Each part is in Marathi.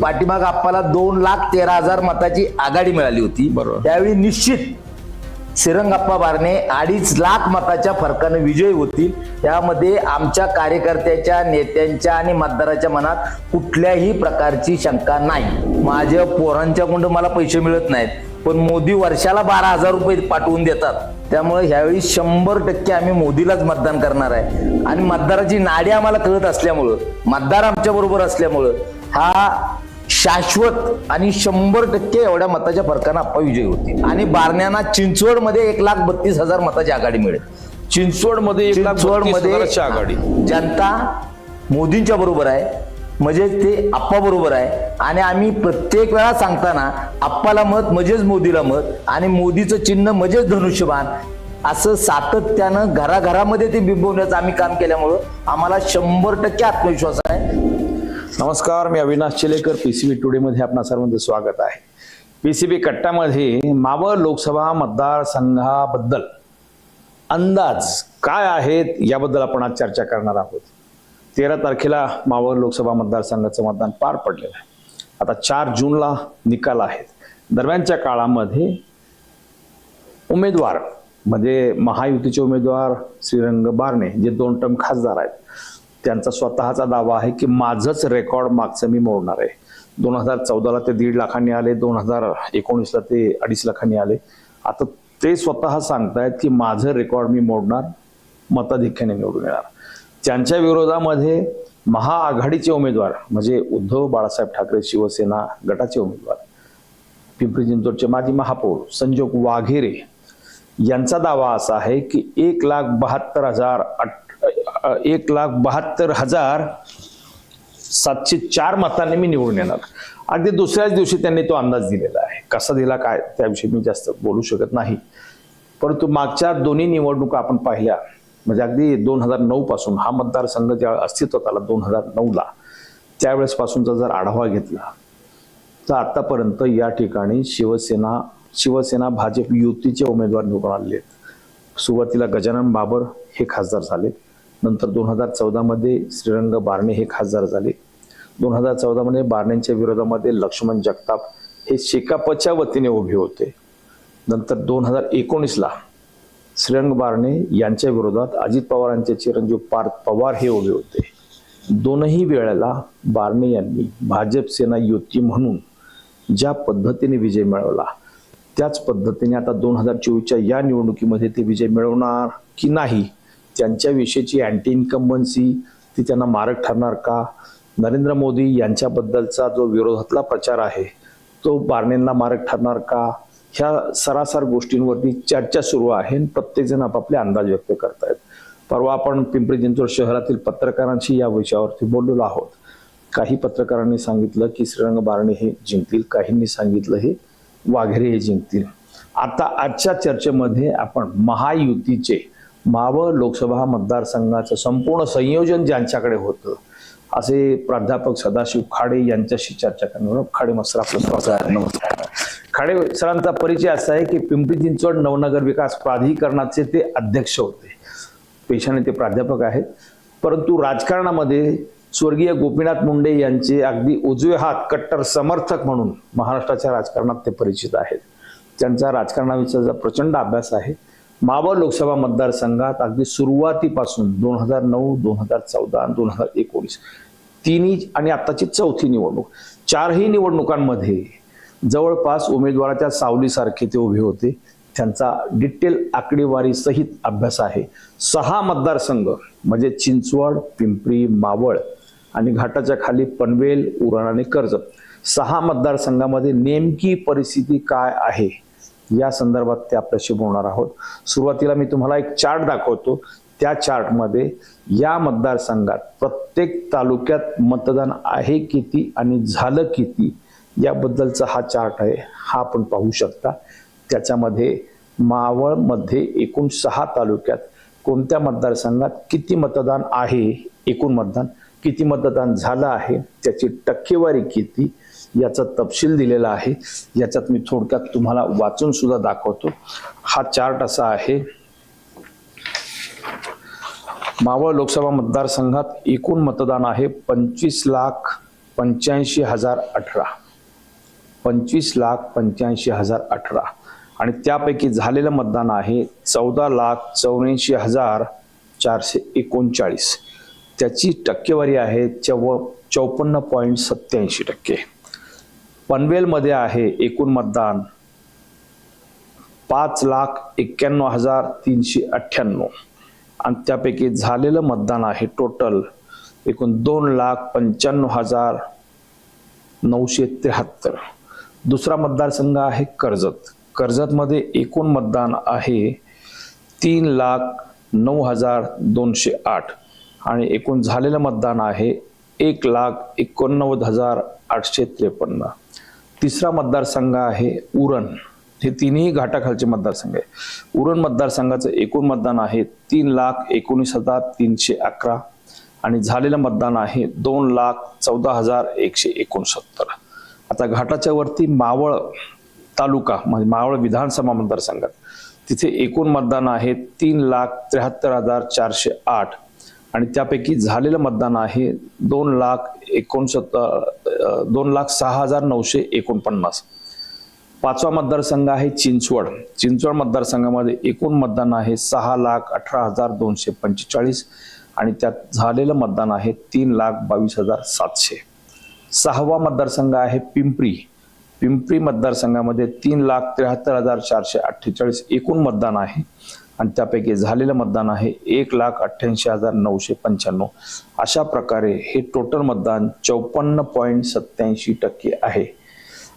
पाठीमाग आपल्याला दोन लाख तेरा हजार मताची आघाडी मिळाली होती. बरोबर. त्यावेळी निश्चित श्रीरंगप्पा बारणे अडीच लाख मताच्या फरकाने विजयी होतील. त्यामध्ये आमच्या कार्यकर्त्याच्या नेत्यांच्या आणि मतदाराच्या मनात कुठल्याही प्रकारची शंका नाही. माझ्या पोरांच्याकडून मला पैसे मिळत नाहीत पण मोदी वर्षाला बारा हजार रुपये पाठवून देतात. त्यामुळे ह्यावेळी शंभर टक्के आम्ही मोदीलाच मतदान करणार आहे. आणि मतदाराची नाडी आम्हाला कळत असल्यामुळं मतदार आमच्या बरोबर असल्यामुळं हा शाश्वत आणि शंभर टक्के एवढ्या मताच्या फरकानं आप्पा विजयी होती. आणि बारण्यांना चिंचवडमध्ये एक लाख बत्तीस हजार मताची आघाडी मिळेल. चिंचवडमध्ये एक लाख चिंचवड बत्तीसमध्ये हजाराची आघाडी. जनता मोदींच्या बरोबर आहे म्हणजे ते आप्पा बरोबर आहे. आणि आम्ही प्रत्येक वेळा सांगताना आप्पाला मत म्हणजेच मोदीला मत आणि मोदीचं चिन्ह म्हणजेच धनुष्यबाण असं सातत्यानं घराघरामध्ये ते बिंबवण्याचं आम्ही काम केल्यामुळं आम्हाला शंभर टक्के आत्मविश्वास आहे. नमस्कार मी Avinash Chilekar P C B टुडेमध्ये आपणा सर्वांचं स्वागत आहे. पी सी बी कट्ट्यामध्ये मावळ लोकसभा मतदारसंघाबद्दल अंदाज काय आहेत याबद्दल आपण आज चर्चा करणार आहोत. तेरा तारखेला मावळ लोकसभा मतदारसंघाचं मतदान पार पडलेलं आहे. आता चार जूनला निकाल आहेत. दरम्यानच्या काळामध्ये उमेदवार म्हणजे महायुतीचे उमेदवार श्रीरंग बारणे जे दोन टर्म खासदार आहेत त्यांचा स्वतःचा दावा आहे की माझंच रेकॉर्ड मागचं मी मोडणार आहे. दोन हजार चौदाला ते दीड लाखांनी आले दोन हजार एकोणीसला ते अडीच लाखांनी आले. आता ते स्वतः सांगतायत की माझं रेकॉर्ड मी मोडणार मताधिक्याने निवडून येणार. त्यांच्या विरोधामध्ये महाआघाडीचे उमेदवार म्हणजे उद्धव बाळासाहेब ठाकरे शिवसेना गटाचे उमेदवार पिंपरी चिंचवडचे माजी महापौर संजोग वाघेरे यांचा दावा असा आहे की एक लाख बहात्तर हजार अठ- एक लाख बहात्तर हजार सातशे चार मतांनी मी निवडून येणार. अगदी दुसऱ्याच दिवशी त्यांनी तो अंदाज दिलेला आहे. कसा दिला काय त्याविषयी मी जास्त बोलू शकत नाही. परंतु मागच्या दोन्ही निवडणुका आपण पाहिल्या म्हणजे अगदी दोन हजार नऊ पासून हा मतदारसंघ ज्या अस्तित्वात आला दोन हजार नऊला त्यावेळेस पासूनचा जर आढावा घेतला तर आतापर्यंत या ठिकाणी शिवसेना शिवसेना भाजप युतीचे उमेदवार निवडून आलेले आहेत. सुरुवातीला गजानन बाबर हे खासदार झाले नंतर दोन हजार चौदामध्ये श्रीरंग बारणे हे खासदार झाले. दोन हजार चौदामध्ये बारणेंच्या विरोधामध्ये लक्ष्मण जगताप हे शेकापच्या वतीने उभे होते. नंतर दोन हजार एकोणीसला श्रीरंग बारणे यांच्या विरोधात अजित पवारांचे चिरंजीव पार्थ पवार हे उभे होते. दोनही वेळेला बारणे यांनी भाजप सेना युती म्हणून ज्या पद्धतीने विजय मिळवला त्याच पद्धतीने आता दोन हजार चोवीसच्या या निवडणुकीमध्ये ते विजय मिळवणार की नाही त्यांच्याविषयीची अँटी इन्कम्बन्सी ती त्यांना मारक ठरणार का? नरेंद्र मोदी यांच्याबद्दलचा जो विरोधातला प्रचार आहे तो बारणेंना मारक ठरणार का? ह्या सरासर गोष्टींवरती चर्चा सुरू आहे आणि प्रत्येकजण आपापले अंदाज व्यक्त करतायत. परवा आपण पिंपरी चिंचवड शहरातील पत्रकारांशी या विषयावरती बोललेलो आहोत. काही पत्रकारांनी सांगितलं की श्रीरंग बारणे हे जिंकतील काहींनी सांगितलं हे वाघेरे हे जिंकतील. आता आजच्या चर्चेमध्ये आपण महायुतीचे मावळ लोकसभा मतदारसंघाचं संपूर्ण संयोजन ज्यांच्याकडे होतं असे प्राध्यापक सदाशिव खाडे यांच्याशी चर्चा करणार खाडे मस्तर आपलं खाडे सरांचा परिचय असा आहे की पिंपरी चिंचवड नवनगर विकास प्राधिकरणाचे ते अध्यक्ष होते. पेशाने ते प्राध्यापक आहेत. परंतु राजकारणामध्ये स्वर्गीय गोपीनाथ मुंडे यांचे अगदी उजवे हात कट्टर समर्थक म्हणून महाराष्ट्राच्या राजकारणात ते परिचित आहेत. त्यांचा राजकारणाविषयीचा प्रचंड अभ्यास आहे. मावळ लोकसभा मतदारसंघात अगदी सुरुवातीपासून दोन हजार नऊ दोन हजार चौदा दोन हजार एकोणीस तिन्ही आणि आत्ताची चौथी निवडणूक. चारही निवडणुकांमध्ये जवळपास उमेदवाराच्या सावलीसारखे ते उभे होते. त्यांचा डिटेल आकडेवारी सहित अभ्यास आहे. सहा मतदारसंघ म्हणजे चिंचवड पिंपरी मावळ आणि घाटाच्या खाली पनवेल उरण आणि कर्जत सहा मतदारसंघामध्ये नेमकी परिस्थिती काय आहे? या संदर्भात ते आपल्याशी बोलणार आहोत. सुरुवातीला मी तुम्हाला एक चार्ट दाखवतो. त्या चार्टमध्ये या मतदारसंघात प्रत्येक तालुक्यात मतदान आहे किती आणि झालं किती याबद्दलचा हा चार्ट आहे. हा आपण पाहू शकता. त्याच्यामध्ये मावळमध्ये एकूण सहा तालुक्यात कोणत्या मतदारसंघात किती मतदान आहे? एकूण मतदान किती मतदान झालं आहे? त्याची टक्केवारी किती? याचा तपशील दिलेला आहे. याच्यात मी थोडक्यात तुम्हाला वाचून सुद्धा दाखवतो. हा चार्ट असा आहे. मावळ लोकसभा मतदारसंघात एकूण मतदान आहे पंचवीस लाख पंच्याऐंशी हजार अठरा. पंचवीस लाख पंच्याऐंशी हजार अठरा. आणि त्यापैकी झालेलं मतदान आहे चौदा लाख चौऱ्याऐंशी हजार चारशे एकोणचाळीस. त्याची टक्केवारी आहे चव चौपन्न पॉईंट सत्याऐंशी टक्के. पनवेलमध्ये आहे एकूण मतदान. पाच लाख एक्क्याण्णव हजार तीनशे अठ्ठ्याण्णव. आणि त्यापैकी झालेलं मतदान आहे टोटल एकूण दोन लाख पंच्याण्णव हजार नऊशे त्र्याहत्तर. दुसरा मतदारसंघ आहे कर्जत. कर्जतमध्ये एकूण मतदान आहे तीन लाख नऊ हजार दोनशे आठ. आणि एकूण झालेलं मतदान आहे एक लाख एकोणनव्वद हजार आठशे त्रेपन्न. तिसरा मतदारसंघ आहे उरण. हे तिन्ही घाटाखालचे मतदारसंघ आहे. उरण मतदारसंघाचं एकूण मतदान आहे तीन लाख एकोणीस हजार तीनशे अकरा आणि झालेलं मतदान आहे दोन लाख चौदा हजार एकशे एकोणसत्तर. आता घाटाच्या वरती मावळ तालुका म्हणजे मावळ विधानसभा मतदारसंघात तिथे एकूण मतदान आहे तीन लाख त्र्याहत्तर हजार चारशे आठ. आणि त्यापैकी झालेलं मतदान आहे दोन लाख एकोणसत्तर दोन लाख सहा हजार नऊशे एकोणपन्नास. पाचवा मतदारसंघ आहे चिंचवड. चिंचवड मतदारसंघामध्ये एकूण मतदान आहे सहा लाख अठरा हजार दोनशे पंचेचाळीस आणि त्यात झालेलं मतदान आहे तीन लाख बावीस हजार सातशे. सहावा मतदारसंघ आहे पिंपरी. पिंपरी मतदारसंघामध्ये तीन लाख त्र्याहत्तर हजार चारशे अठ्ठेचाळीस एकूण मतदान आहे. आणि त्यापैकी झालेलं मतदान आहे एक लाख अठ्ठ्याऐंशी हजार नऊशे पंच्याण्णव. अशा प्रकारे हे टोटल मतदान चौपन्न पॉईंट सत्याऐंशी टक्के आहे.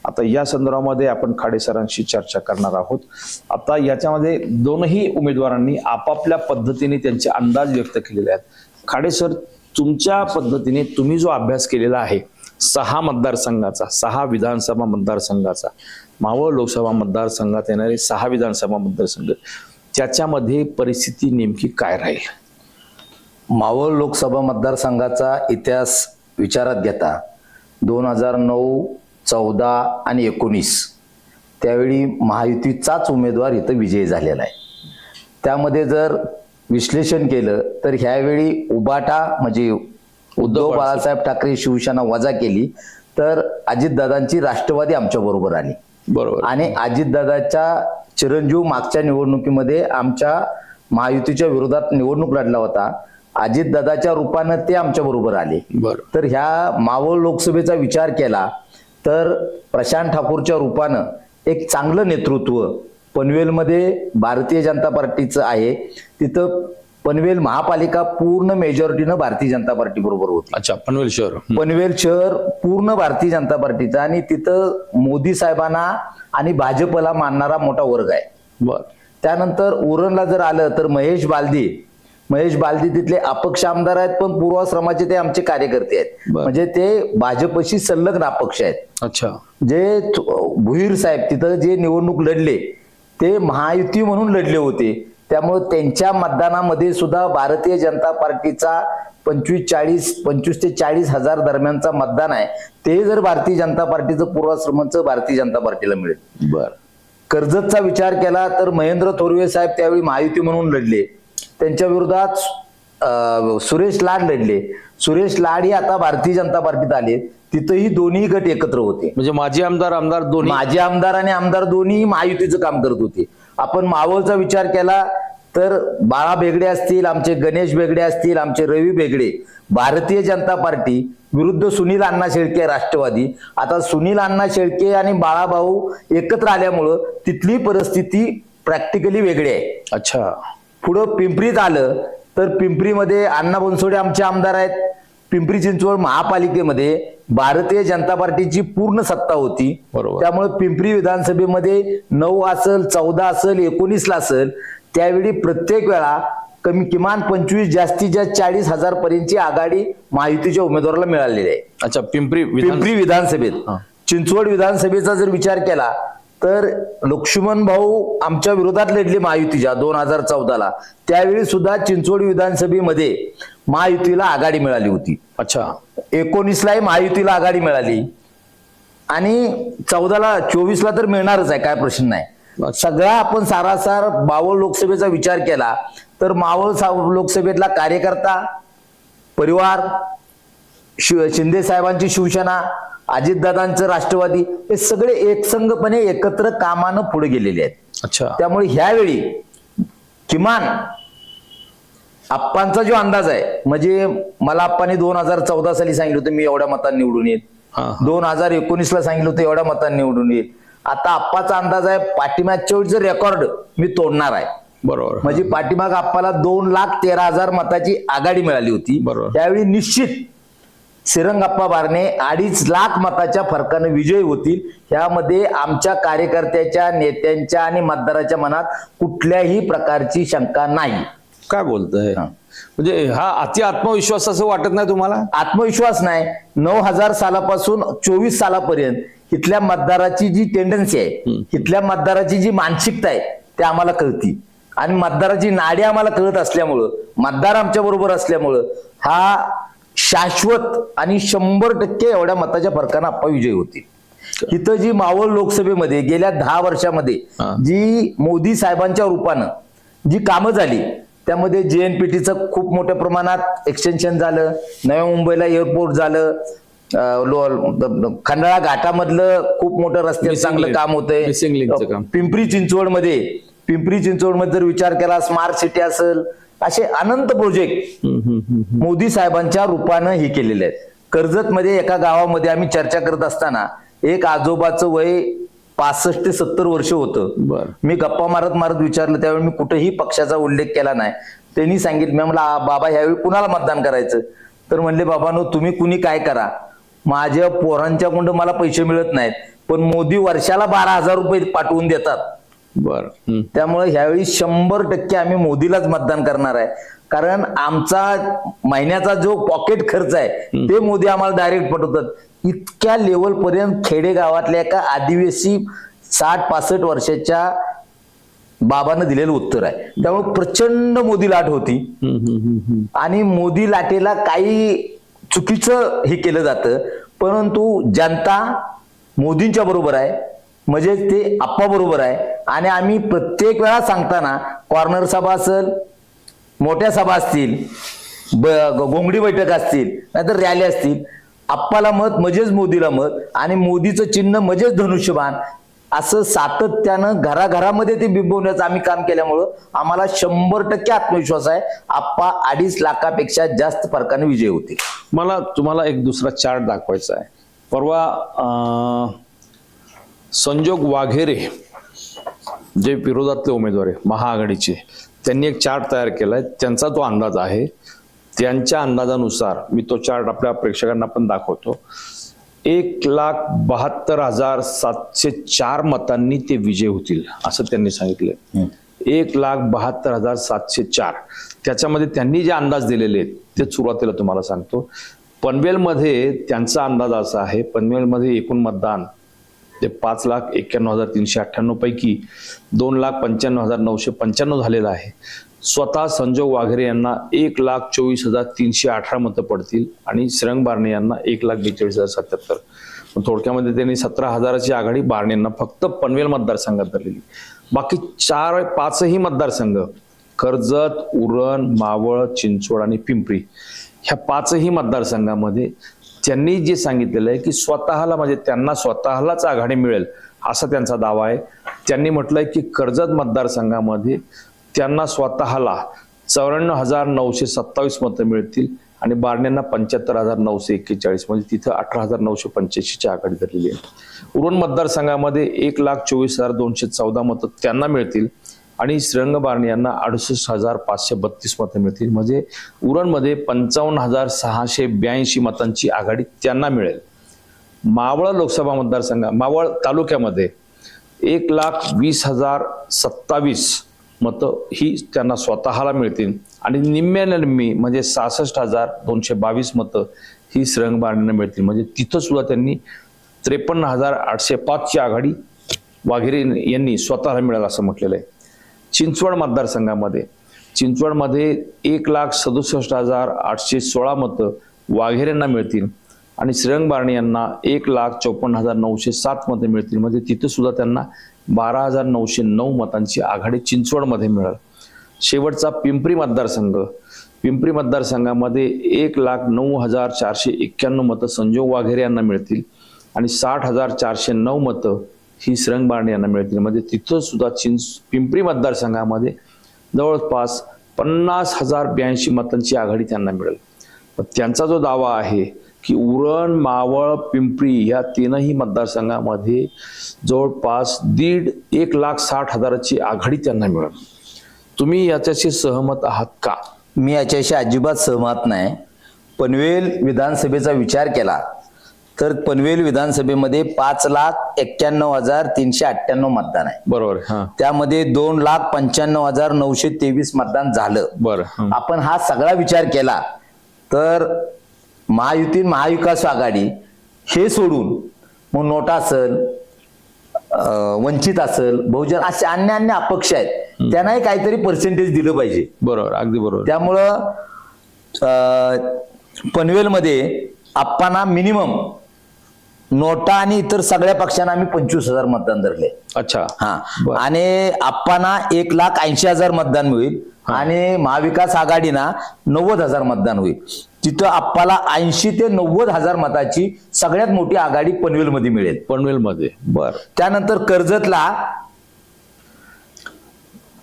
आता या संदर्भामध्ये आपण खाडे सरांशी चर्चा करणार आहोत. आता याच्यामध्ये दोनही उमेदवारांनी आपापल्या पद्धतीने त्यांचे अंदाज व्यक्त केलेले आहेत. खाडे सर तुमच्या पद्धतीने तुम्ही जो अभ्यास केलेला आहे सहा मतदारसंघाचा सहा विधानसभा मतदारसंघाचा मावळ लोकसभा मतदारसंघात येणारे सहा विधानसभा मतदारसंघ त्याच्यामध्ये परिस्थिती नेमकी काय राहील? मावळ लोकसभा मतदारसंघाचा इतिहास विचारात घेता दोन हजार नऊ चौदा आणि एकोणीस. त्यावेळी महायुतीचाच उमेदवार इथं विजयी झालेला आहे. त्यामध्ये जर विश्लेषण केलं तर ह्यावेळी उबाटा म्हणजे उद्धव बाळासाहेब ठाकरे शिवसेना वजा केली तर अजितदादांची राष्ट्रवादी आमच्या बरोबर आली. बरोबर. आणि अजितदादाच्या चिरंजीव मागच्या निवडणुकीमध्ये आमच्या महायुतीच्या विरोधात निवडणूक लढला होता. अजितदादाच्या रूपानं ते आमच्या बरोबर आले. बरोबर तर ह्या मावळ लोकसभेचा विचार केला तर प्रशांत ठाकूरच्या रूपानं एक चांगलं नेतृत्व पनवेलमध्ये भारतीय जनता पार्टीचं आहे. तिथं पनवेल महापालिका पूर्ण मेजॉरिटीनं भारतीय जनता पार्टी बरोबर होती. अच्छा पनवेल शहर. पनवेल शहर पूर्ण भारतीय जनता पार्टीचं आणि तिथं मोदी साहेबांना आणि भाजपला मानणारा मोठा वर्ग आहे. बर. त्यानंतर उरणला जर आलं तर महेश बालदी. महेश बालदी तिथले अपक्ष आमदार आहेत पण पूर्वाश्रमाचे ते आमचे कार्यकर्ते आहेत. म्हणजे ते भाजपशी संलग्न अपक्ष आहेत. अच्छा. जे भुईर साहेब तिथं जे निवडणूक लढले ते महायुती म्हणून लढले होते. त्यामुळे त्यांच्या मतदानामध्ये सुद्धा भारतीय जनता पार्टीचा पंचवीस चाळीस पंचवीस ते चाळीस हजार दरम्यानचा मतदान आहे. ते जर भारतीय जनता पार्टीचं पूर्वाश्रमाचं भारतीय जनता पार्टीला मिळेल. बर. कर्जतचा विचार केला तर महेंद्र थोरवे साहेब त्यावेळी महायुती म्हणून लढले. त्यांच्या विरोधात सुरेश लाड लढले. सुरेश लाड हे आता भारतीय जनता पार्टीत आले. तिथंही दोन्ही गट एकत्र होते. म्हणजे माजी आमदार आमदार दोन्ही? माजी आमदार आणि आमदार दोन्ही महायुतीचं काम करत होते. आपण मावळचा विचार केला. तर बाळा बेगडे असतील आमचे गणेश बेगडे असतील आमचे रवी बेगडे भारतीय जनता पार्टी विरुद्ध सुनील अण्णा शेळके राष्ट्रवादी. आता सुनील अण्णा शेळके आणि बाळाभाऊ एकत्र आल्यामुळं तिथली परिस्थिती प्रॅक्टिकली वेगळी आहे. अच्छा. पुढं पिंपरीत आलं तर पिंपरीमध्ये अण्णा बनसोडे आमचे आमदार आहेत. पिंपरी चिंचवड महापालिकेमध्ये भारतीय जनता पार्टीची पूर्ण सत्ता होती बरोबर. त्यामुळे पिंपरी विधानसभेमध्ये नऊ असेल चौदा असेल एकोणीसला असेल त्यावेळी प्रत्येक वेळा कमी किमान पंचवीस जास्तीत जास्त चाळीस हजार पर्यंतची आघाडी महायुतीच्या उमेदवाराला मिळालेली आहे अच्छा पिंपरी पिंपरी विधानसभेत. चिंचवड विधानसभेचा जर विचार केला तर लक्ष्मण भाऊ आमच्या विरोधात लढले महायुतीच्या दोन हजार चौदाला. त्यावेळी सुद्धा चिंचवड विधानसभेमध्ये महायुतीला आघाडी मिळाली होती. अच्छा. एकोणीसलाही महायुतीला आघाडी मिळाली. आणि चौदाला चोवीसला तर मिळणारच आहे काय प्रश्न नाही. सगळा आपण सारासार मावळ लोकसभेचा विचार केला तर मावळ लोकसभेतला कार्यकर्ता परिवार शिव शिंदे साहेबांची शिवसेना अजितदादांचं राष्ट्रवादी हे सगळे एकसंघपणे एकत्र कामानं पुढे गेलेले आहेत. अच्छा. त्यामुळे ह्यावेळी किमान आप्पांचा जो अंदाज आहे म्हणजे मला आप्पांनी दोन हजार चौदा साली सांगितलं होतं मी एवढ्या मतांनी निवडून येईल. दोन हजार एकोणीस ला सांगितलं होतं एवढ्या मतांनी निवडून येईल. आता आप्पाचा अंदाज आहे पाठीमागच्या वेळीचं रेकॉर्ड मी तोडणार आहे. बरोबर. म्हणजे पाठीमाग आप्पाला दोन लाख तेरा हजार मताची आघाडी मिळाली होती. बरोबर. त्यावेळी निश्चित श्रीरंगाप्पा बारणे अडीच लाख मताच्या फरकाने विजयी होतील. यामध्ये आमच्या कार्यकर्त्याच्या नेत्यांच्या आणि मतदाराच्या मनात कुठल्याही प्रकारची शंका नाही. काय बोलतंय? हा. म्हणजे हा अति आत्मविश्वास असं वाटत नाही तुम्हाला? आत्मविश्वास नाही. नऊ हजार सालापासून चोवीस सालापर्यंत इथल्या मतदाराची जी टेंडन्सी आहे इथल्या मतदाराची जी मानसिकता आहे ते आम्हाला कळती. आणि मतदाराची नाडी आम्हाला कळत असल्यामुळं मतदार आमच्या बरोबर असल्यामुळं हा शाश्वत आणि शंभर टक्के एवढ्या मताच्या फरकानं आप्पा विजयी होतील इथं जी मावळ लोकसभेमध्ये गेल्या दहा वर्षामध्ये. जी मोदी साहेबांच्या रूपानं जी कामं झाली त्यामध्ये जेएनपीटीचं खूप मोठ्या प्रमाणात एक्सटेन्शन झालं नव्या मुंबईला एअरपोर्ट झालं खंडाळा घाटामधलं खूप मोठं Missing चांगलं. काम होतंय. पिंपरी चिंचवडमध्ये पिंपरी चिंचवडमध्ये जर विचार केला स्मार्ट सिटी असेल असे अनंत प्रोजेक्ट. मोदी साहेबांच्या रूपानं हे केलेले आहेत. कर्जत मध्ये एका गावामध्ये आम्ही चर्चा करत असताना एक आजोबाचं वय पासष्ट ते सत्तर वर्ष होतं. मी गप्पा मारत मारत विचारलं त्यावेळी मी कुठेही पक्षाचा उल्लेख केला नाही. त्यांनी सांगितलं मी "आ, बाबा ह्यावेळी कुणाला मतदान करायचं? तर म्हणले बाबानो तुम्ही कुणी काय करा? माझ्या पोरांच्या कुंड मला पैसे मिळत नाहीत पण मोदी वर्षाला बारा हजार रुपये पाठवून देतात. बर. त्यामुळे ह्यावेळी शंभर टक्के आम्ही मोदीलाच मतदान करणार आहे. कारण आमचा महिन्याचा जो पॉकेट खर्च आहे ते मोदी आम्हाला डायरेक्ट पटवतात. इतक्या लेवल पर्यंत खेडेगावातल्या एका आदिवासी साठ पासष्ट वर्षाच्या बाबानं दिलेलं उत्तर आहे. त्यामुळे प्रचंड मोदी लाट होती. आणि मोदी लाटेला काही चुकीचं हे केलं जातं परंतु जनता मोदींच्या बरोबर आहे. म्हणजे ते आप्पा बरोबर आहे. आणि आम्ही प्रत्येक वेळा सांगताना कॉर्नर सभा असेल मोठ्या सभा असतील ब- घोंगडी बैठक असतील नाहीतर रॅली असतील आप्पाला मत म्हणजेच मोदीला मत आणि मोदीचं चिन्ह म्हणजेच धनुष्यबाण असं सातत्यानं घराघरामध्ये ते बिंबवण्याचं आम्ही काम केल्यामुळं आम्हाला शंभर टक्के आत्मविश्वास आहे. आप्पा अडीच लाखापेक्षा जास्त फरकाने विजय होते मला तुम्हाला एक दुसरा चार्ट दाखवायचा आहे. परवा संजोग वाघेरे जे विरोधातले उमेदवार आहे महाआघाडीचे त्यांनी एक चार्ट तयार केलाय. त्यांचा तो अंदाज आहे. त्यांच्या अंदाजानुसार मी तो चार्ट आपल्या प्रेक्षकांना पण दाखवतो. एक लाख बहात्तर हजार सातशे चार मतांनी ते विजय होतील असं त्यांनी सांगितलं एक लाख बहात्तर हजार सातशे चार. त्याच्यामध्ये त्यांनी जे अंदाज दिलेले आहेत ते सुरुवातीला तुम्हाला सांगतो. पनवेलमध्ये त्यांचा अंदाज असा आहे पनवेलमध्ये एकूण मतदान ते पाच लाख एक्क्याण्णव हजार तीनशे अठ्ठ्याण्णव पैकी दोन लाख पंच्याण्णव हजार नऊशे पंच्याण्णव झालेलं आहे. स्वतः संजोग वाघेरे यांना एक लाख चोवीस हजार तीनशे अठरा मतं पडतील आणि श्रंग बारणे यांना एक लाख बेचाळीस हजार सत्याहत्तर. पण थोडक्यामध्ये त्यांनी सतरा हजाराची आघाडी बारणे यांना फक्त पनवेल मतदारसंघात धरलेली. बाकी चार पाचही मतदारसंघ कर्जत उरण मावळ चिंचवड आणि पिंपरी ह्या पाचही मतदारसंघामध्ये त्यांनी जे सांगितलेलं आहे की स्वतःला म्हणजे त्यांना स्वतःलाच आघाडी मिळेल असा त्यांचा दावा आहे. त्यांनी म्हटलंय की कर्जत मतदारसंघामध्ये त्यांना स्वतःला चौऱ्याण्णव हजार नऊशे सत्तावीस मतं मिळतील आणि बारण्यांना पंच्याहत्तर हजार नऊशे एक्केचाळीस म्हणजे तिथं अठरा हजार नऊशे पंच्याऐंशीची आघाडी धरलेली आहे. उरण मतदारसंघामध्ये एक लाख चोवीस हजार दोनशे चौदा मतं त्यांना मिळतील. आणि श्रीरंग यांना अडुसष्ट हजार पाचशे बत्तीस मतं मिळतील. म्हणजे उरणमध्ये पंचावन्न हजार सहाशे ब्याऐंशी मतांची आघाडी त्यांना मिळेल. मावळ लोकसभा मतदारसंघ मावळ तालुक्यामध्ये एक लाख वीस हजार सत्तावीस मतं ही त्यांना स्वतःला मिळतील. आणि निम्म्यानिम्मी म्हणजे सहासष्ट हजार दोनशे बावीस मतं ही श्रीरंग मिळतील. म्हणजे तिथं सुद्धा त्यांनी त्रेपन्न हजार आठशे पाचची आघाडी वाघेरे यांनी स्वतःला मिळेल असं म्हटलेलं आहे. चिंचवड मतदारसंघामध्ये. चिंचवडमध्ये एक लाख सदुसष्ट हजार आठशे सोळा मतं वाघेरेंना मिळतील आणि श्रीरंग बारणे यांना एक लाख चौपन्न हजार नऊशे सात मतं मिळतील. म्हणजे तिथं सुद्धा त्यांना बारा हजार नऊशे नऊ मतांची आघाडी चिंचवडमध्ये मिळेल. शेवटचा पिंपरी मतदारसंघ. पिंपरी मतदारसंघामध्ये एक लाख नऊ हजार चारशे एक्क्याण्णव मतं संजोग वाघेरे यांना मिळतील आणि साठ हजार चारशे नऊ मतं ही श्रंगबारणी यांना मिळतील. म्हणजे तिथं सुद्धा चिंच पिंपरी मतदारसंघामध्ये जवळपास पन्नास हजार ब्याऐंशी मतांची आघाडी त्यांना मिळेल. पण त्यांचा जो दावा आहे की उरण मावळ पिंपरी या तीनही मतदारसंघामध्ये जवळपास दीड एक लाख साठ हजाराची आघाडी त्यांना मिळेल. तुम्ही याच्याशी सहमत आहात का? मी याच्याशी अजिबात सहमत नाही. पनवेल विधानसभेचा विचार केला तर पनवेल विधानसभेमध्ये पाच लाख एक्क्याण्णव हजार तीनशे अठ्ठ्याण्णव मतदान आहे. बरोबर हा. त्यामध्ये दोन लाख पंच्याण्णव हजार नऊशे तेवीस मतदान झालं. बरं हं. आपण हा सगळा विचार केला तर महायुती महाविकास आघाडी हे सोडून मग नोटा असल अं, वंचित असल बहुजन असे अन्य अन्य अपक्ष आहेत त्यांनाही काहीतरी पर्सेंटेज दिलं पाहिजे. बरोबर अगदी बरोबर. त्यामुळं अं, पनवेलमध्ये आप्पांना मिनिमम नोटा आणि इतर सगळ्या पक्षांना आम्ही पंचवीस हजार मतदान धरले. अच्छा. हा. आणि आप्पांना एक लाख ऐंशी हजार मतदान होईल आणि महाविकास आघाडीना नव्वद हजार मतदान होईल. तिथं आप्पाला ऐंशी ते नव्वद हजार मताची सगळ्यात मोठी आघाडी पनवेलमध्ये मिळेल. पनवेलमध्ये. बर. त्यानंतर कर्जतला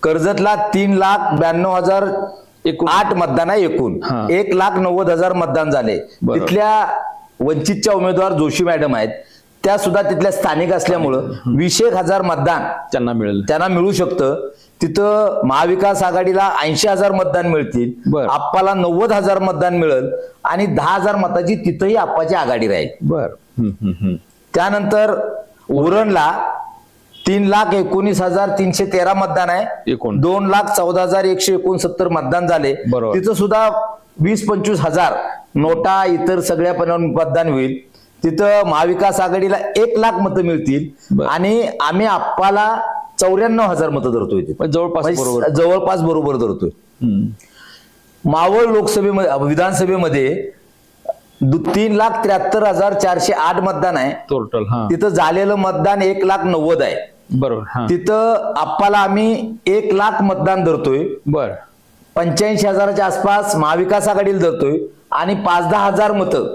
कर्जतला तीन लाख ब्याण्णव हजार एकूण. आठ मतदान आहे एकूण. एक लाख नव्वद हजार मतदान झाले. तिथल्या वंचितच्या उमेदवार जोशी मॅडम आहेत त्या सुद्धा तिथल्या स्थानिक असल्यामुळं वीस एक हजार मतदान त्यांना मिळेल त्यांना मिळू शकतं तिथं महाविकास आघाडीला ऐंशी हजार मतदान मिळतील. आप्पाला नव्वद हजार मतदान मिळेल आणि दहा हजार मताची तिथंही आप्पाची आघाडी राहील बर. त्यानंतर उरणला तीन लाख एकोणीस हजार तीनशे तेरा मतदान आहे एकूण. दोन लाख चौदा हजार एकशे एकोणसत्तर मतदान झाले. तिथं सुद्धा वीस पंचवीस हजार नोटा इतर सगळ्या पण मतदान होईल. तिथं महाविकास आघाडीला एक लाख मतं मिळतील. आणि आम्ही आप्पाला चौऱ्याण्णव हजार मतं धरतोय जवळपास म्हणजे बरोबर. जवळपास बरोबर धरतोय. हं. मावळ लोकसभेमध्ये विधानसभेमध्ये दु- तीन लाख त्र्याहत्तर हजार चारशे आठ मतदान आहे. टोटल हा. तिथं झालेलं मतदान एक लाख नव्वद आहे. बरोबर तिथं आप्पाला आम्ही एक लाख मतदान धरतोय. बर. पंच्याऐंशी हजाराच्या आसपास महाविकास आघाडीला धरतोय आणि पाच दहा हजार मतं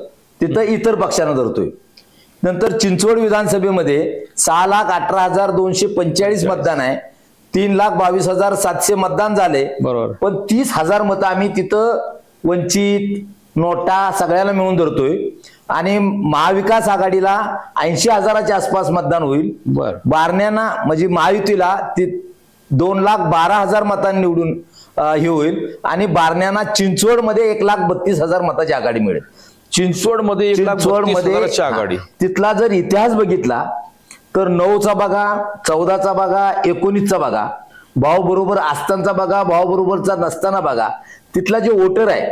तिथं इतर पक्षांना धरतोय. नंतर चिंचवड विधानसभेमध्ये सहा लाख अठरा हजार दोनशे पंचेचाळीस मतदान आहे. तीन लाख बावीस हजार सातशे मतदान झाले. बरोबर. पण तीस हजार मतं आम्ही तिथं वंचित नोटा सगळ्याला मिळून धरतोय. आणि महाविकास आघाडीला ऐंशी हजाराच्या आसपास मतदान होईल. बर. बारण्यांना म्हणजे महायुतीला ती दोन लाख बारा हजार मतांनी निवडून हे होईल. आणि बारण्यांना चिंचवडमध्ये एक लाख बत्तीस हजार मताची आघाडी मिळेल. चिंचवडमध्ये एक लाख चिंचवड बत्तीसमध्ये आघाडी. तिथला जर इतिहास बघितला तर नऊचा बघा चौदाचा बघा एकोणीसचा बघा भाऊ बरोबर असतानाचा बघा भाऊ बरोबरचा नसताना बघा तिथला जे वोटर आहे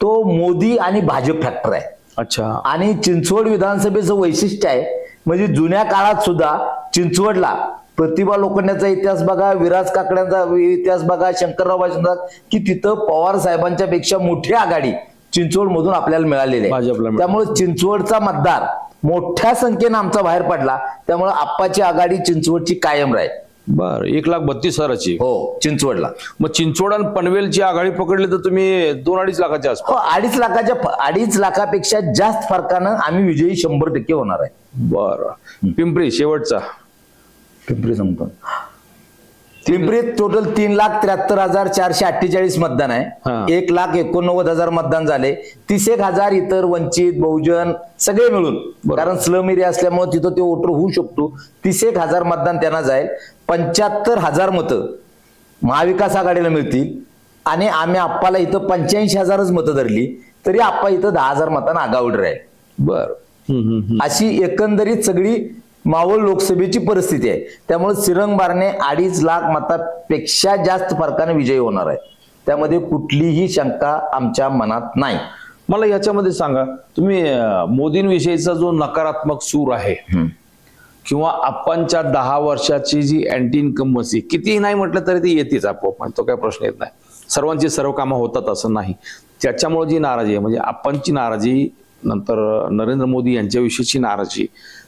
तो मोदी आणि भाजप फॅक्टर आहे. अच्छा. आणि चिंचवड विधानसभेचं वैशिष्ट्य आहे म्हणजे जुन्या काळात सुद्धा चिंचवडला प्रतिभा लोखंडाचा इतिहास बघा विराज काकड्यांचा इतिहास बघा शंकरराव की तिथं पवार साहेबांच्या पेक्षा मोठी आघाडी चिंचवड मधून आपल्याला मिळालेली आहे. त्यामुळे चिंचवडचा मतदार मोठ्या संख्येनं आमचा बाहेर पडला त्यामुळे आप्पाची आघाडी चिंचवडची कायम राहील. बर एक लाख बत्तीस हजाराची. हो चिंचवडला. मग चिंचवड आणि पनवेलची आघाडी पकडली तर तुम्ही दोन अडीच लाखाच्या हो अडीच लाखाच्या अडीच लाखापेक्षा जास्त फरकानं आम्ही विजयी शंभर टक्के होणार आहे. बर. पिंपरी शेवटचा. पिंपरी संपन पिंपरीत टोटल तीन लाख त्र्याहत्तर हजार चारशे अठ्ठेचाळीस मतदान हा. आहे एक लाख एकोणनव्वद हजार मतदान झाले. तीस एक हजार इतर वंचित बहुजन सगळे मिळून. बरोबर. कारण स्लम एरिया असल्यामुळे तिथं ते वोटर होऊ शकतो. तीस एक हजार मतदान त्यांना जाईल. पंच्याहत्तर हजार मतं महाविकास आघाडीला मिळतील. आणि आम्ही आप्पाला इथं पंच्याऐंशी हजारच मतं धरली तरी आप्पा इथं दहा हजार मतांना आगावड राहील. बर. हम्म, हम्म, हम्म. अशी एकंदरीत सगळी मावळ लोकसभेची परिस्थिती आहे. त्यामुळे सिरंग बारणे अडीच लाख मतापेक्षा जास्त फरकाने विजयी होणार आहे. त्यामध्ये कुठलीही शंका आमच्या मनात नाही. मला याच्यामध्ये सांगा तुम्ही मोदींविषयीचा जो नकारात्मक सूर आहे किंवा आप्पांच्या दहा वर्षाची जी अँटी इन्कमसी कितीही नाही म्हटलं तरी ती येतेच आपोआप म्हणजे तो काही प्रश्न येत नाही. सर्वांची सर्व कामं होतात असं नाही. त्याच्यामुळे जी नाराजी आहे म्हणजे आप्पांची नाराजी नंतर नरेंद्र मोदी यांच्याविषयीची नाराजी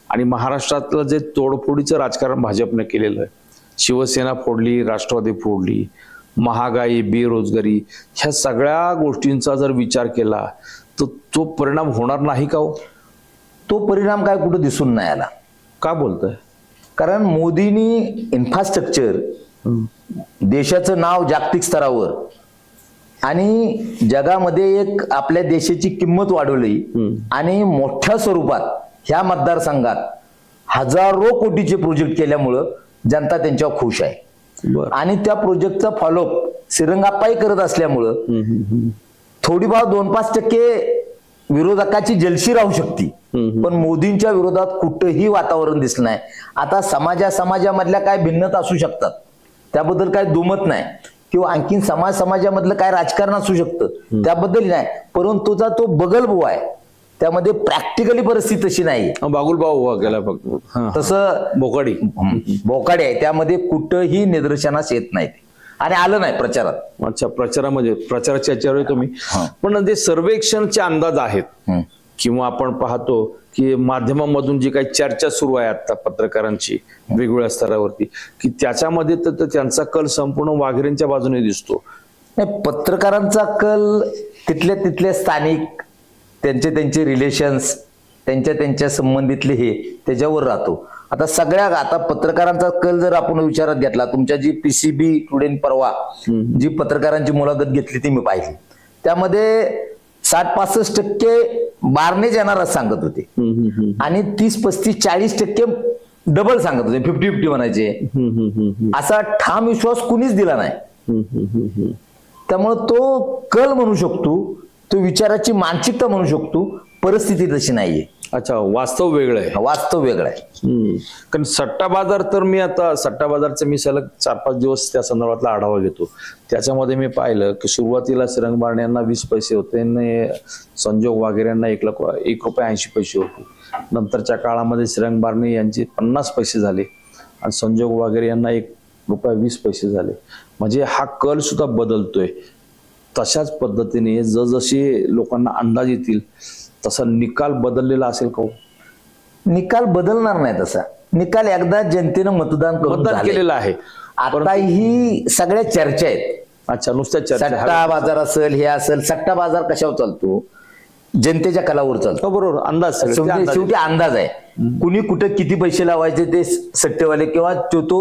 आणि महाराष्ट्रातलं जे तोडफोडीचं राजकारण भाजपने केलेलं आहे शिवसेना फोडली राष्ट्रवादी फोडली महागाई बेरोजगारी ह्या सगळ्या गोष्टींचा जर विचार केला तर तो परिणाम होणार नाही का हो? तो परिणाम काय कुठं दिसून नाही आला. का बोलतोय? कारण मोदींनी इन्फ्रास्ट्रक्चर देशाचं नाव जागतिक स्तरावर आणि जगामध्ये एक आपल्या देशाची किंमत वाढवली आणि मोठ्या स्वरूपात ह्या मतदारसंघात हजारो कोटीचे प्रोजेक्ट केल्यामुळं जनता त्यांच्यावर खुश आहे. आणि त्या प्रोजेक्टचा फॉलोअप श्रीरंगाप्पाही करत असल्यामुळं थोडी भाव दोन पाच टक्के विरोधकाची जलशी राहू शकते. पण मोदींच्या विरोधात कुठंही वातावरण दिसलं नाही. आता समाजा समाजामधल्या काय भिन्नता असू शकतात त्याबद्दल काय दुमत नाही. किंवा आणखीन समाज समाजामधलं काय राजकारण असू शकतं त्याबद्दल नाही. परंतु तो बगलबुवा आहे त्यामध्ये प्रॅक्टिकली परिस्थिती तशी नाही. बागुलभाऊ उभा केला फक्त. हा. तसं बोकाडी. बोकाडे आहे. त्यामध्ये कुठंही निदर्शनास येत नाही. आणि आलं नाही प्रचारात. अच्छा प्रचारामध्ये प्रचाराच्या याच्यावर तुम्ही. पण ते सर्वेक्षणचे अंदाज आहेत. किंवा आपण पाहतो की माध्यमांमधून जी काही चर्चा सुरू आहे आता पत्रकारांची वेगवेगळ्या स्तरावरती की त्याच्यामध्ये तर त्यांचा कल संपूर्ण वाघेरेंच्या बाजूने दिसतो. पत्रकारांचा कल तिथल्या तिथल्या स्थानिक त्यांचे त्यांचे रिलेशन्स त्यांच्या त्यांच्या संबंधितले हे त्याच्यावर राहतो. आता सगळ्या आता पत्रकारांचा कल जर आपण विचारात घेतला तुमच्या जी पीसीबी टुडे परवा जी पत्रकारांची मुलाखत घेतली ती मी पाहिली. त्यामध्ये साठ पासष्ट टक्के बारनेच येणार सांगत होते. आणि तीस पस्तीस चाळीस टक्के डबल सांगत होते. फिफ्टी फिफ्टी म्हणायचे असा ठाम विश्वास कुणीच दिला नाही. त्यामुळे तो कल म्हणू शकतो तो विचाराची मानसिकता म्हणू शकतो परिस्थिती तशी नाहीये. अच्छा वास्तव वेगळं आहे. वास्तव वेगळं आहे. कारण सट्टा बाजार तर मी आता सट्टा बाजारचे मी सलग चार पाच दिवस त्या संदर्भातला आढावा घेतो. त्याच्यामध्ये मी पाहिलं की सुरुवातीला श्रीरंग बारणे यांना वीस पैसे होते आणि संजोग वाघेरे यांना एक लाख एक रुपये ऐंशी पैसे होते. नंतरच्या काळामध्ये श्रीरंग बारणे यांचे पन्नास पैसे झाले आणि संजोग वाघेरे यांना एक रुपये वीस पैसे झाले. म्हणजे हा कल सुद्धा बदलतोय. तशाच पद्धतीने जसजसे लोकांना अंदाज येतील तसा निकाल बदललेला असेल का हो? निकाल बदलणार नाही तसा. निकाल एकदा जनतेनं मतदान मतदान. केलेलं आहे. आता ही सगळ्या चर्चा आहेत. अच्छा नुसत्या चर्चा. सट्टा बाजार असेल हे असेल सट्टा बाजार कशावर चालतो? जनतेच्या कलावर चालतो. हो, बरोबर. अंदाज शेवटी अंदाज. आहे. कुणी कुठे किती पैसे लावायचे ते सट्टेवाले किंवा तो तो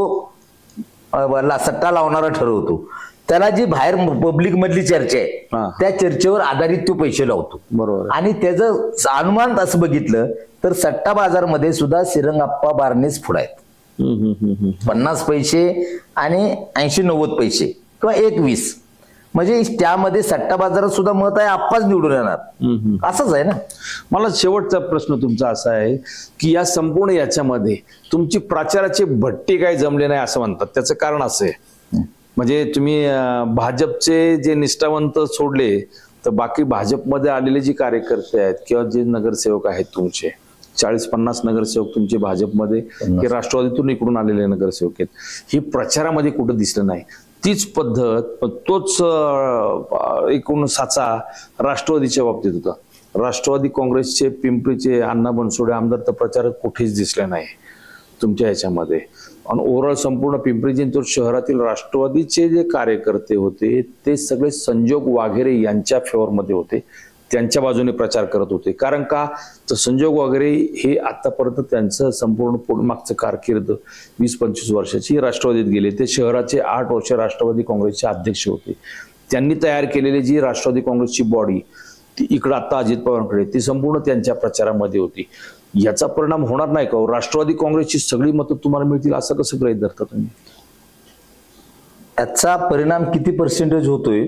सट्टा लावणारा ठरवतो. त्याला जी बाहेर पब्लिक मधली चर्चा. आहे त्या चर्चेवर आधारित तो पैसे लावतो बरोबर. आणि त्याचं अनुमान असं बघितलं तर सट्टा बाजारमध्ये सुद्धा श्रीरंगाप्पा बारनेच पुढे आहेत. पन्नास पैसे आणि ऐंशी नव्वद पैसे किंवा एक वीस म्हणजे त्यामध्ये सट्टा बाजारात सुद्धा मत आहे आप्पाच निवडून येणार. असंच आहे ना मला शेवटचा प्रश्न तुमचा असा आहे की या संपूर्ण याच्यामध्ये तुमची प्रचाराची भट्टी काही जमले नाही असं म्हणतात त्याचं कारण असं आहे म्हणजे तुम्ही भाजपचे जे निष्ठावंत सोडले तर बाकी भाजपमध्ये आलेले जे कार्यकर्ते आहेत किंवा जे नगरसेवक आहेत तुमचे चाळीस पन्नास नगरसेवक तुमचे भाजपमध्ये हे राष्ट्रवादीतून इकडून आलेले नगरसेवक आहेत ही प्रचारामध्ये कुठं दिसलं नाही. तीच पद्धत तोच एकूण साचा राष्ट्रवादीच्या बाबतीत होता. राष्ट्रवादी काँग्रेसचे पिंपरीचे अण्णा बनसोडे आमदार तर प्रचारात कुठेच दिसले नाही तुमच्या ह्याच्यामध्ये आणि ओव्हरऑल संपूर्ण पिंपरी चिंचवड शहरातील राष्ट्रवादीचे जे कार्यकर्ते होते ते सगळे संजोग वाघेरे यांच्या फेवरमध्ये होते. त्यांच्या बाजूने प्रचार करत होते. कारण का? तर संजोग वगैरे हे आतापर्यंत त्यांचं संपूर्ण पूर्ण मागचं कारकीर्द वीस पंचवीस वर्षाची राष्ट्रवादीत गेले. ते शहराचे आठ वर्ष राष्ट्रवादी काँग्रेसचे अध्यक्ष होते. त्यांनी तयार केलेली जी राष्ट्रवादी काँग्रेसची बॉडी ती इकडं आता अजित पवारांकडे ती संपूर्ण त्यांच्या प्रचारामध्ये होती. याचा परिणाम होणार नाही का हो? राष्ट्रवादी काँग्रेसची सगळी मतं तुम्हाला मिळतील असं कसं गृहीत धरता तुम्ही? याचा परिणाम किती पर्सेंटेज होतोय?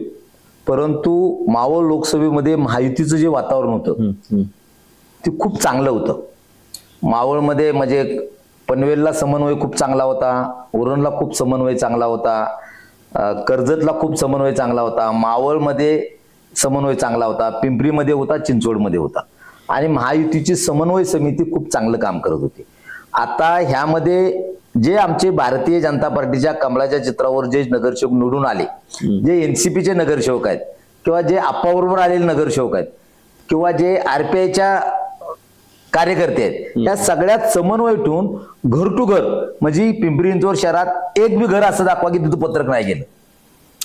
परंतु मावळ लोकसभेमध्ये महायुतीचं जे वातावरण होतं ते खूप चांगलं होतं. मावळमध्ये म्हणजे पनवेलला समन्वय खूप चांगला होता उरणला खूप समन्वय चांगला होता कर्जतला खूप समन्वय चांगला होता. मावळमध्ये समन्वय चांगला होता पिंपरीमध्ये होता चिंचवडमध्ये होता. आणि महायुतीची समन्वय समिती खूप चांगलं काम करत होती. आता ह्यामध्ये जे आमचे भारतीय जनता पार्टीच्या कमळाच्या चित्रावर जे नगरसेवक निवडून आले जे एनसीपीचे नगरसेवक आहेत किंवा जे आप्पाबरोबर आलेले नगरसेवक आहेत किंवा जे आरपीआयच्या कार्यकर्ते आहेत या सगळ्यात समन्वय ठेवून घर टू घर म्हणजे पिंपरी चिंचवड शहरात एक बी घर असं दाखवा की तिथं पत्रक नाही गेलं.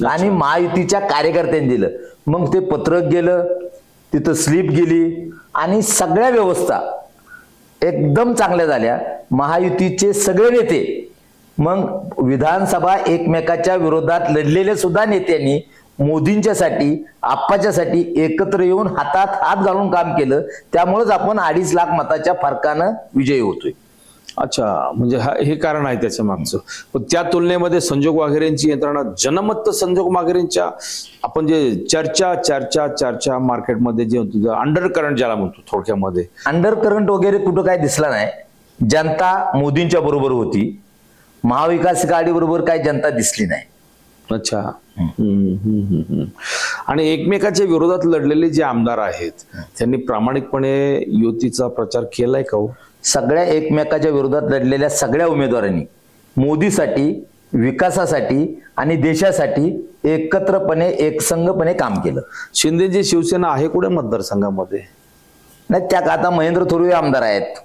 आणि महायुतीच्या कार्यकर्त्यांनी दिलं. मग ते पत्रक गेलं तिथं स्लीप गेली आणि सगळ्या व्यवस्था एकदम चांगल्या झाल्या. महायुतीचे सगळे नेते मग विधानसभा एकमेकाच्या विरोधात लढलेले सुद्धा नेत्यांनी मोदींच्यासाठी आप्पाच्यासाठी एकत्र येऊन हातात हात घालून काम केलं. त्यामुळेच आपण अडीच लाख मताच्या फरकानं विजयी होतोय. अच्छा म्हणजे हा- हे कारण आहे त्याच्या मागचं. पण त्या तुलनेमध्ये संजोग वाघेरेंची यंत्रणा जनमत संजोग वाघेरेंच्या आपण जे चर्चा चर्चा चर्चा मार्केटमध्ये जे अंडर करंट ज्याला म्हणतो थोडक्यामध्ये. अंडर करंट वगैरे कुठं काय दिसला नाही. जनता मोदींच्या बरोबर होती. महाविकास आघाडी बरोबर काय जनता दिसली नाही. अच्छा. आणि एकमेकाच्या विरोधात लढलेले जे आमदार आहेत त्यांनी प्रामाणिकपणे युतीचा प्रचार केलाय का हो? सगळ्या एकमेकाच्या विरोधात लढलेल्या सगळ्या उमेदवारांनी मोदीसाठी विकासासाठी आणि देशासाठी एकत्रपणे एकसंघपणे काम केलं. शिंदेची शिवसेना आहे कुठे मतदारसंघामध्ये? नाही त्या आता महेंद्र थोरवे आमदार आहेत.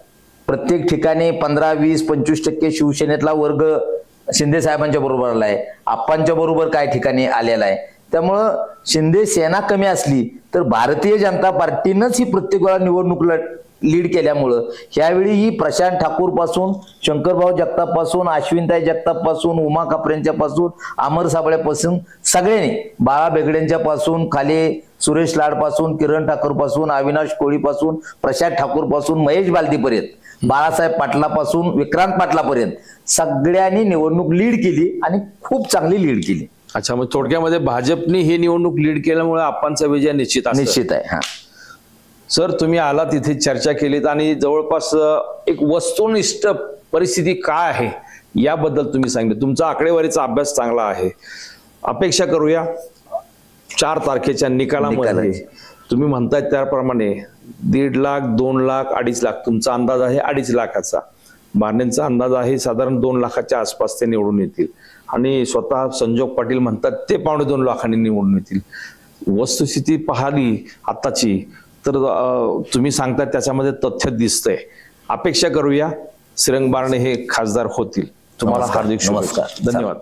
प्रत्येक ठिकाणी पंधरा वीस पंचवीस टक्के शिवसेनेतला वर्ग शिंदे साहेबांच्या बरोबर आलाय. आप्पांच्या बरोबर काही ठिकाणी आलेला आहे. त्यामुळं शिंदे सेना कमी असली तर भारतीय जनता पार्टीनंच ही प्रत्येक वेळा निवडणूक लीड केल्यामुळं. ह्यावेळी ही प्रशांत ठाकूरपासून शंकरभाऊ जगतापपासून अश्विनताई जगतापपासून उमा कापरेंच्या पासून अमर साबळेपासून सगळ्यांनी बाळा बेगडेंच्या पासून खाली सुरेश लाडपासून किरण ठाकूरपासून अविनाश कोळी पासून प्रशांत ठाकूरपासून महेश बालदीपर्यंत बाळासाहेब पाटलापासून विक्रांत पाटलापर्यंत सगळ्यांनी निवडणूक लीड केली आणि खूप चांगली लीड केली. अच्छा मग थोडक्यामध्ये भाजपने ही निवडणूक लीड केल्यामुळे आप्पांचा विजय निश्चित. निश्चित आहे हा. सर तुम्ही आला तिथे चर्चा केलीत आणि जवळपास एक वस्तुनिष्ठ परिस्थिती काय आहे याबद्दल तुम्ही सांगितलं. तुमचा आकडेवारीचा अभ्यास चांगला आहे. अपेक्षा करूया. चार तारखेच्या निकालामध्ये. तुम्ही म्हणताय त्याप्रमाणे दीड लाख दोन लाख अडीच लाख तुमचा अंदाज आहे अडीच लाखाचा. बारणेंचा अंदाज आहे साधारण दोन लाखाच्या आसपास ते निवडून येतील. आणि स्वतः संजोग पाटील म्हणतात ते पावणे दोन लाखांनी निवडून येतील. वस्तुस्थिती पाहिली आताची तर तुम्ही सांगताय त्याच्यामध्ये तथ्य दिसतंय अपेक्षा करूया श्रीरंग बारणे हे खासदार होतील तुम्हाला. हार्दिक शुभेच्छा नमस्कार. धन्यवाद